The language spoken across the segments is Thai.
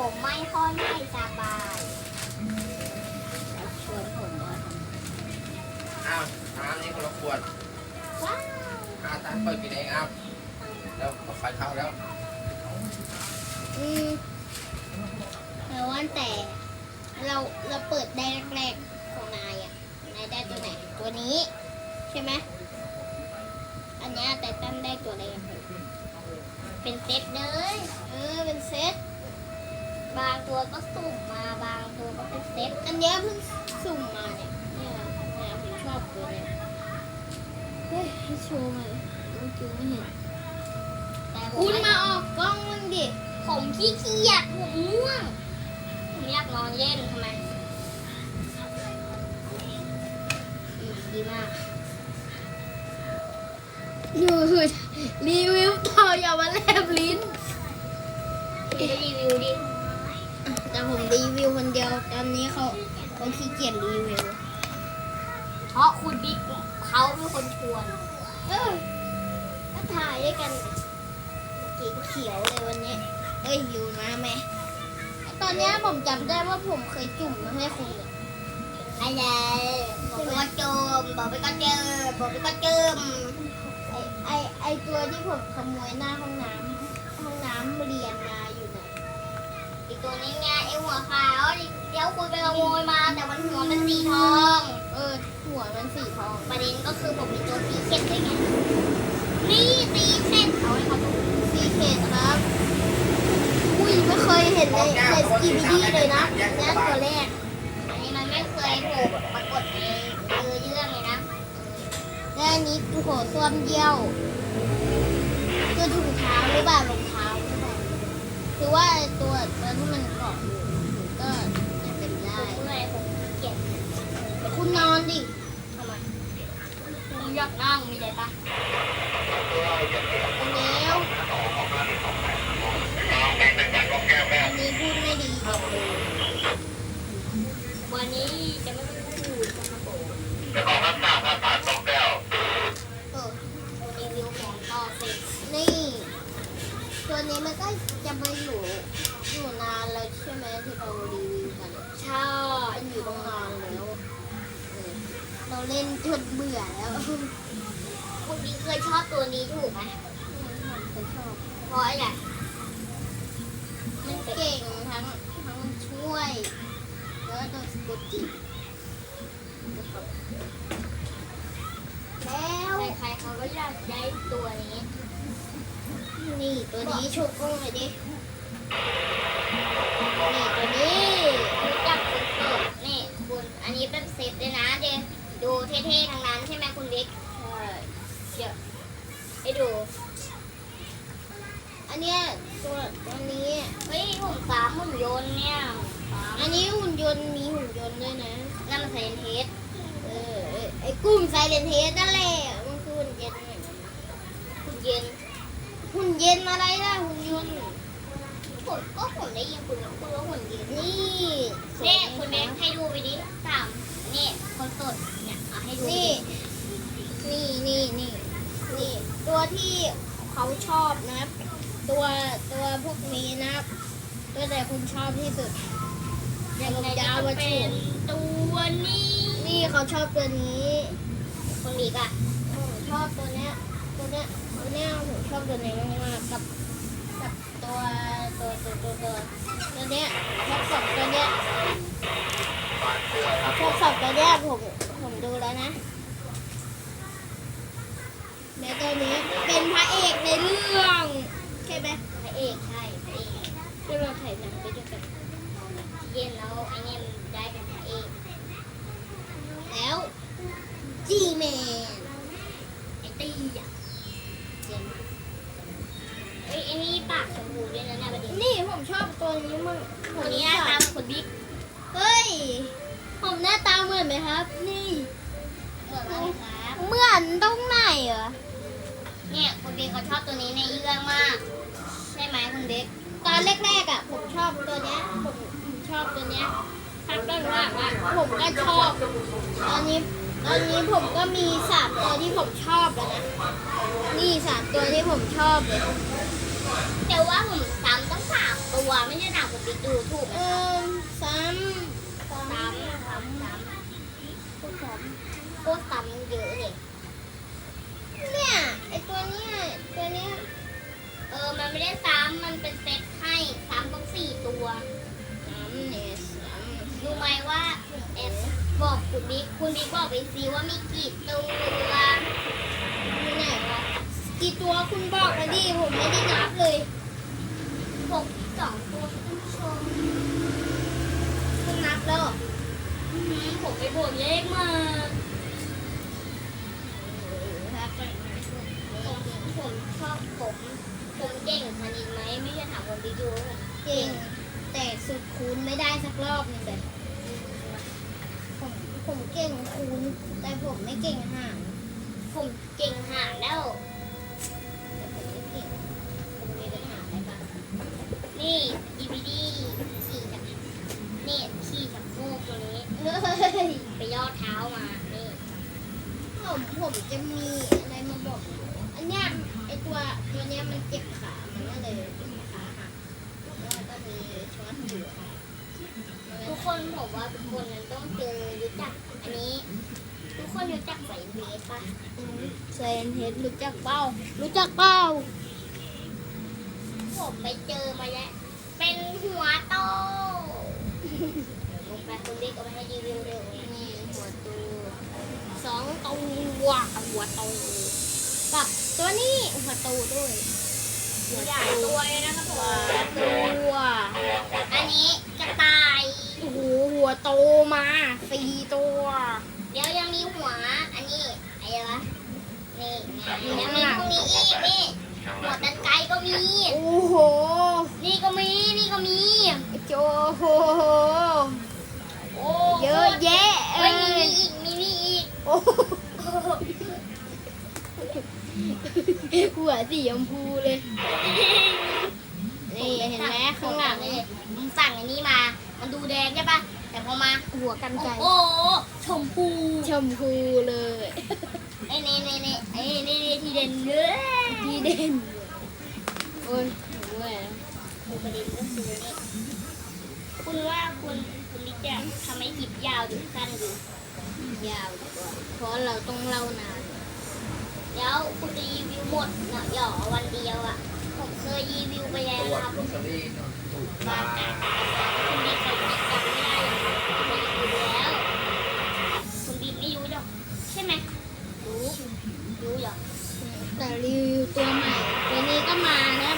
ผมไม่ค่อยไม่สบายชวนผมมาทอ้าวน้ำนี่คนละขวดำว้าวอาตาเปิดกินเองอ้าวแล้วไฟเข้าแล้ว อืมแต่ว่าแต่เราเราเปิดได้แรกๆของนายอะ นายได้ตัวไหน ตัวนี้ ใช่ไหม อันเนี้ยแต่ตั้นได้ตัวแรกเลยเป็นเซตเลย เออ เป็นเซต บางตัวก็สุ่มมาบางตัวก็เป็นเซตอันเนี้ยเพิ่งสุ่มมาเนี่ยเนี่ยเนี่ยผมชอบตัวเนี้ยเฮ้ยให้โชว์หน่อยเมื่อกี้ไม่เห็นแต่ผมคุณไม่มาออกกล้องมันดิผมขี้เกียจผมง่วง ผมอยากนอนเล่นทำไมอืมดีมากอยู่รีวิวต่ออย่ามาแลบลิ้นคุณจะรีวิวดิแต่ ผมรีวิวคนเดียว ตอนนี้เขาเขาขี้เกียจรีวิว เพราะคุณบิ๊กเขาเป็นคนชวน เออก็ถ่ายด้วยกันกีเขียวเลยวันนี้ เอ้ยอยู่มาไหม ตอนเนี้ยผมจำได้ว่าผมเคยจุ่มมาให้คุณเลยอะไรบอกไปก็จมบอกไปก็เจอบอกไปก็เจิมไอไอไอตัวที่ผมขโมยหน้าห้องน้ำห้องน้ำเรียนมาอยู่ไหนอีก ตัวนี้ไงไอหัวขาวเดี๋ยวคุณไปขโมยมา แต่มันหัวมันสีทอง เออ หัวมันสีทอง ประเด็นก็คือผมมีตัวสีเข็ดด้วยไงนี่สีเข็ดเอาให้เขาดูสีเขตครับ อุ้ยไม่เคยเห็นในในสกีบิดี้เลยนะนี่ตัวแรก อันนี้มันไม่เคยโผล่ปรากฏในคือเรื่องเลยนะและอันนี้โหัวส้วมเยี่ยวตัวถุงเท้าหรือเปล่ารองเท้าหรือเปล่า คือว่าตัวตัวที่มันเกาะอยู่ก็จะเป็นได้ผมเลยผมเกลียดคุณนอนดิทำไมผมอยากนั่งมีอะไรปะ แล้วอันนี้พูดไม่ดี วันนี้จะไม่พูดนะครับผม เออ รีวิวของต่อเสร็จ นี่ ตัวนี้มันก็จะมาอยู่อยู่นานแล้วใช่ไหมที่เรารีวิวกันอะใช่มันอยู่ตั้งนานแล้วเออเราเล่นจนเบื่อแล้วคุณบิ๊กเคยชอบตัวนี้ถูกไหมผมชอบเพราะอะไรมันเก่งทั้งทั้งช่วย แล้วก็ตัวสกุตจิแล้ว ใครๆเขาก็อยากได้ตัวนี้ นี่ตัวนี้โชว์กล้องเลยดิ นี่ตัวนี้รู้จักคุณเปิดนี่คุณอันนี้เป็นเซตเลยนะเดดูเท่ๆทั้งนั้นใช่ไหมคุณบิ๊กใช่เดี๋ยวให้ดู อันเนี้ยตัวตัวนี้ เฮ้ยผมสามหุ่นยนต์เนี่ย อันนี้หุ่นยนต์มีหุ่นยนต์ด้วยนะนั่นมันไซเอนเทสเออไอ้กลุ่มไซเลนเทสนั่นแหละมันคือหุ่นเย็นต์หุ่นเย็นหุ่น เย็นอะไรล่ะหุ่นยนต์ผมก็ผมได้ยินคุณนะคุณว่าหุ่นเย็นนี่นี่คุณเบนให้ดูไปดิสามนี่คนสดเนี่ยเอาให้ดูนี่ นี่นี่นี่นี่ตัวที่เขาชอบนะครับตัวตัวพวกนี้นะครับตัวไหนคุณชอบที่สุดยังไงยาวจะมาชูนตัวนี้ นี่เขาชอบตัวนี้คนบิ๊กอะชอบตัวเนี้ย นี้ยตัวเนี้ยผมชอบตัวนี้มากๆกับกับตัวตัวตัวตัวตัวตัวเนี้ยชอบสองตัวเนี้ยชอบสองตัวเนี้ยผมผมดูแล้วนะและตัวนี้เป็นพระเอกในเรื่องใช่ไหมพระเอกใช่พระเอกที่เราถ่ายหนังไปด้วยกันเย็นแล้วไอ้เนี่ย เนี่ยคุณบิ๊กเขาชอบตัวนี้ในเรื่องมาก ใช่ไหมคุณบิ๊กตอนแรกๆอะผมชอบตัวเนี้ยผมผมชอบตัวเนี้ยพักหลังๆอะผมก็ชอบ ตอนนี้ตอนนี้ผมก็มีสามตัวที่ผมชอบแล้วนะนี่สามตัวที่ผมชอบเลยแต่ว่าผมซ้ำต้องสามตัวไม่ใช่ถามคนบิ๊กดูถูกไหมเอคะอซ้ำซ้ำซ้ำซ้ำพูดซ้ำโคตรซ้ำเยอะเลยเนี่ยไอตัวเนี้ยตัว เนี้ยเออ มันไม่ได้ซ้ำมันเป็นเซตให้ซ้ำต้องสี่ตัวซ้ำเนี่ยซ้รู้ไหมว่าคุณเอฟบอกคุณบิ๊กคุณบิ๊กบอกไปซิว่ามีกี่ตัวำที่ไหนวะกี่ตัวคุณบอกมาดิผมไม่ได้นับเลยหกสองตัวคุณผู้ชมคุณนับแล้วเหรออื้อหือผมไปบวกเลขมา ผม ผมชอบผม ผมเก่งคณิตไหมไม่ใช่ถามคนบิ๊กดูว่าผมเก่ง แต่สุดคูณไม่ได้สักรอบหนึงเลยผมผมเก่งคูณแต่ผมไม่เก่งหารผมเก่งหารแล้ว แต่ผมไม่เก่งผมมีปัญหาอะไรบ้างนี่ DVD ขี่จากนี่ขี่จากโคกตัวนี้เฮ้ยไปย่อเท้ามานี่ผมผมจะมีอะไรมาบอก อันเนี้ยไอตัวตัวเนี้ยมันเจ็บขา มันก็เลยขาหักแล้วก็มีช็อตอยู่ค่ะทุกคนผมว่าทุกคนนั้นต้องเจอรู้จักอันนี้ ทุกคนรู้จักไฟเบสปะเซนเฮดรู้จักเป้า รู้จักเป้าผมไปเจอมาแล้ว เป็นหัวโตลงไปคุณบิ๊กเอาไปให้รีวิวเร็วนี่หัวตูสองตัวหัวตูกับ ตัวนี้หัวตูด้วยหัวใหญ่ตูตัวเลยนะครับผหัวมตัว อันนี้กระต่ายโอ้โหหัวโตมาสี่ตัว เดี๋ยวยังมีหัว อันนี้อะไรวะนี่ไงแล้วมีพวกนี้อีกนี่หัวตันไกก็มี โอ้โห นี่ก็มี นี่ก็มีโจโหโอ้เยอะแยะเอ้เอ้ยมียนี่อีก มีนี่อีกโอ้โหหัวสีชมพูเลย นี่เห็นไหมข้างหลังเลยผมสั่งอันนี้มา มันดูแดงใช่ปะแต่พอมาหัวกันไก่โอ้โหชมพูชมพูเลยไอ้เน่เน่เน่ไอ้เน่เน่ทีเด่นเลยดีเด่นโอ้ยหนูแหวนดูประเด็นก็คือนี่คุณว่าคุณคุณลิจะทำให้คลิปยาวหรือสั้นดียาวดีกว่าเพราะเราต้องเล่านาน เดี๋ยวคุณจะรีวิวหมดเนาะหยอวันเดียวอะ ผมเคยรีวิวไปแล้วตัวครับลอตเตอรี่ถูกบามางแต่คุณบิ๊กเขาบิ๊กจำไม่ได้หรอกคุณรีวิวแล้ว คุณบิ๊กไม่รู้หรอกใช่ไหมรู้รู้หรอกแต่รีวิวตัวใหม่ตัวนี้ก็มานะ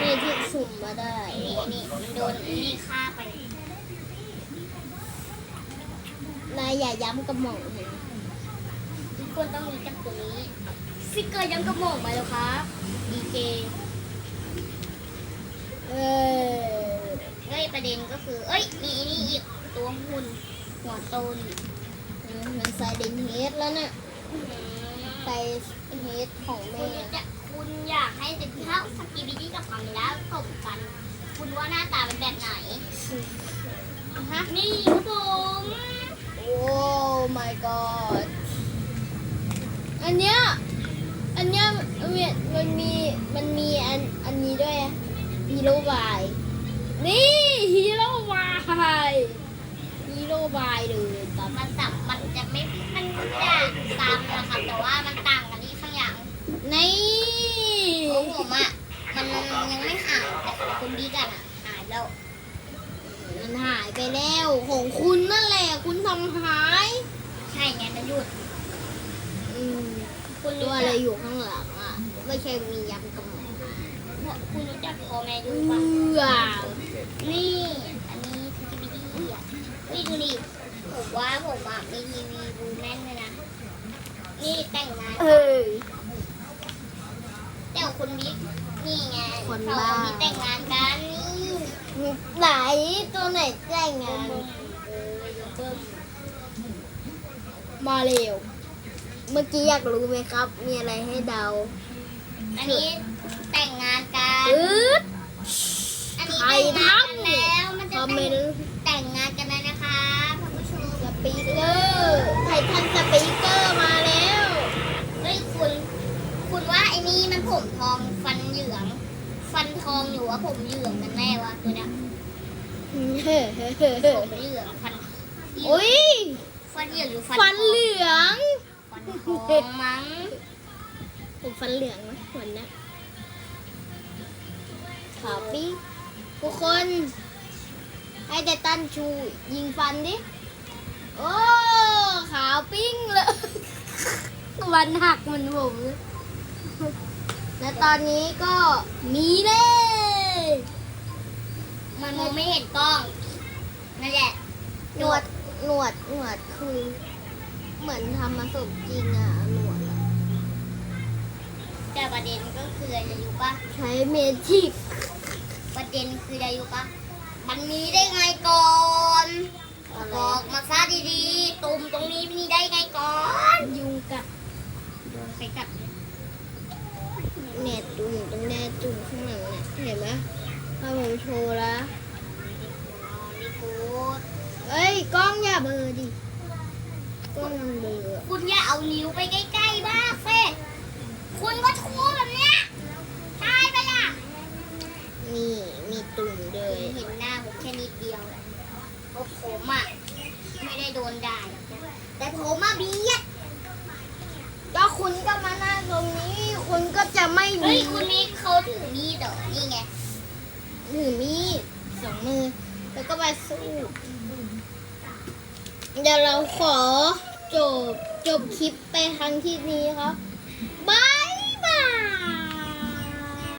นี่ที่สุ่มมาได้ไอ้นี่นี่มันโดนไอ้นี่ฆ่าไปนายอย่าย้ำกระหม่อมเห็นทุก คนต้องรู้จักตัวนี้ฟิกเกอร์ยังกระหม่อมมาแล้วครับดีเจเออเฮ้ยประเด็นก็คือ เอ้ย มีไอ้นี่อีกตัวหุ่นหัวโตนมันใส่เดนเฮดแล้วน่ะใส่เฮดของคุแม่ณจะคุณอยากให้เป็นเท่าสกีบิดี้กับพามิล่าสมกัน คุณว่าหน้าตาเป็นแบบไหนฮะนี่ครับผมโอ้ my god อันเนี้ย อันเนี้ยมันมีมันมี มันมีอัน อันนี้ด้วยฮีโร่บาย นี่ฮีโร่บายฮีโร่บายเลยตามมันสับมันจะไม่ มันจะตามนะครับแต่ว่ามันต่างกันที่ข้างหลังนี่ของผมอะ มันยังไม่หายแต่ของคุณบิ๊กอะน่ะหายแล้ว มันหายไปแล้วของคุณนั่นแหละ คุณทำหาย ใช่ไงมันหยุด คุณตัรู้วจัอะไรกอยู่ข้างหลังอะ ไม่ใช่มียำกระหม่อมคุณรู้จักพอแม่ดูเอืปะอนี่ อันนี้สกีบิดี้อะนี่ดูดิผมว่าผมอะมีทีวีดูแม่นเลยนะ นี่แต่งงานเออแต่ของคุณบิ๊กนี่ไงคนเขาบ้ามีแต่งงานกันนี่ไหนตัวไหนแต่งงานเออเบิ่มมาเร็ว เมื่อกี้อยากรู้ไหมครับ มีอะไรให้เดาอันนี้แต่งงานกันอืด อันนี้ใครแต่งงานกันทำแล้วมันคจะอมเมแต่งนต์ แต่งงานกันแล้วนะคะท่านผู้ชมสปีกเกอร์ไททันสปีกเกอร์มาแล้ว เฮ้ยคุณ คุณว่าไอ้นี่มันผมทองฟันเหลือง ฟันททองหรือว่าผมเหลืองกันแน่วะตัวเนี้ยเฮ้เฮ้เฮ้เฮ้ผมเหลืองฟันอุ้ย ฟันเหลืองหรือฟันฟันเหลือง ฟันทองมั้งผมฟันเหลืองนะวันเนี้ยขาวปี้ทุกคน ให้แต่ตันชูยิงฟันดิ โอ้ ขาวปิ้งเลยวันหักเหมันผมเลยและตอนนี้ก็มีเล่มันมองไม่เห็นกล้อง นั่นแหละ หนวด หนวด หนวดคือ เหมือนทำมาสมจริงอะหนวดอะแต่ประเด็นก็คืออะไรรู้ปะใช้เมจิกประเด็นคืออะไรรู้ปะมันมีได้ไงก่อนอะไรบอกมาซะดีๆตุ่มตรงนี้มีได้ไงก่อนยุงกัดโดนไปกัดเน็ตตุ่มตรงแน่ตุ่ม นิ้วไปใกล้ๆบ้างเฟ่คุณก็ชูแบบเนี้ยตายไปล่ะนี่มีตุ่มเลคุณยเห็นหน้าผมแค่นิดเดียวเพราะผมอะไม่ได้โดนด่าหรอกนะแต่ผมอะเบียดก็คุณก็มานั่งตรงนี้ คุณก็จะไม่เฮ้มียคุณนี่เขาถือมีดเหรอนี่ไงถือมีดสองมือ แล้วก็มาสู้ เดี๋ยวเราขอจบ จบคลิปไปทางที่นี้ครับ